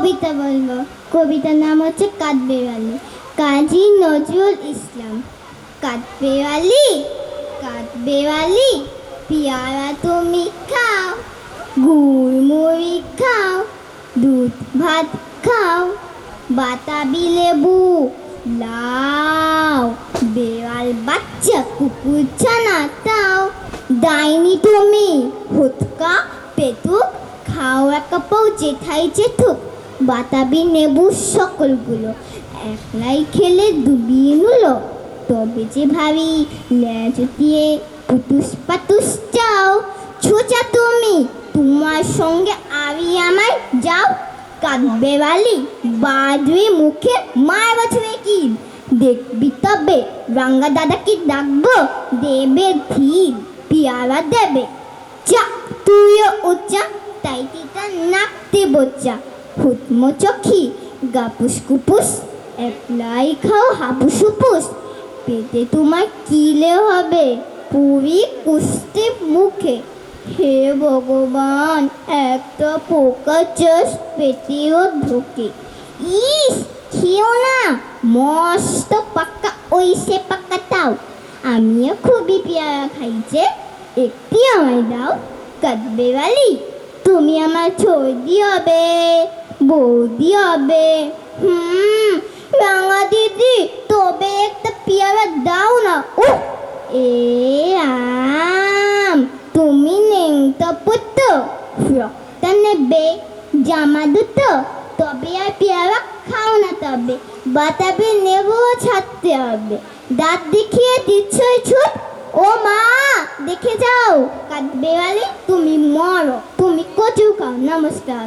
কবিতা বলব। কবিতার নাম হচ্ছে কাঠবেওয়ালি কাজী নজরুল ইসলাম কাঠবেওয়ালি কাঠবেওয়ালি পিয়ারা তুমি খাও গুড় মুড়ি খাও, দুধ ভাত খাও, বাতাবি লেবু লাও বেড়াল বাচ্চা কুকুর ছানা তাও, ডাইনি তুমি, হুৎকা পেতুক খাও একা পাও জেঠাই জেঠুক বাতাবি নেবু সকলগুলো। একলাই খেলে ডুবিয়ে নিলো। তবে যে ভাবি ল্যাজ দিয়ে পুতুস পাতুস চাও, ছোচা তুমি, তোমার সঙ্গে আমি আমার যাও। কাঁদবে বালি, বাজবে মুখে, মার বছরে কি? দেখবি তবে, রাঙ্গা দাদাকে ডাকবো? দেবে ধীর, পিয়ারা দেবে। চা, তুইও উচ্চা তাই তিতা নাকতে বোচা হুতমো চোখি, গাপুস কুপুস একলাই খাও হাপুস হুপুস। পেটে তোমার কিলে হবে? পুরি কুস্তে মুখে। হে ভগবান, একটা পোকা চাষ পেটেও ঢোকে। ইস, খেও না, মস্ত পাক্কা ওই সে পাক্কা তাও। আমিও খুবই পেয়ারা খাইছে একটি আমায় দাও কাটবে বালি তুমি আমার ছৌদি হবে বৌদি হবে। হুম, রাঙা দিদি, তবে একটা পেয়ারা দাও না। ও এ আম, তুমি নেংটা পুত্র ফ্রকটা নেবে, জামা দুটো, তবে আর পেয়ারা খাও না তবে। বাতাবে নেব ছাড়তে হবে। দাঁত দেখিয়ে দিচ্ছই ছুট ও মা, দেখে যাও, কাঁদবে তুমি মরো। তুমি কচু খাও, নমস্কার।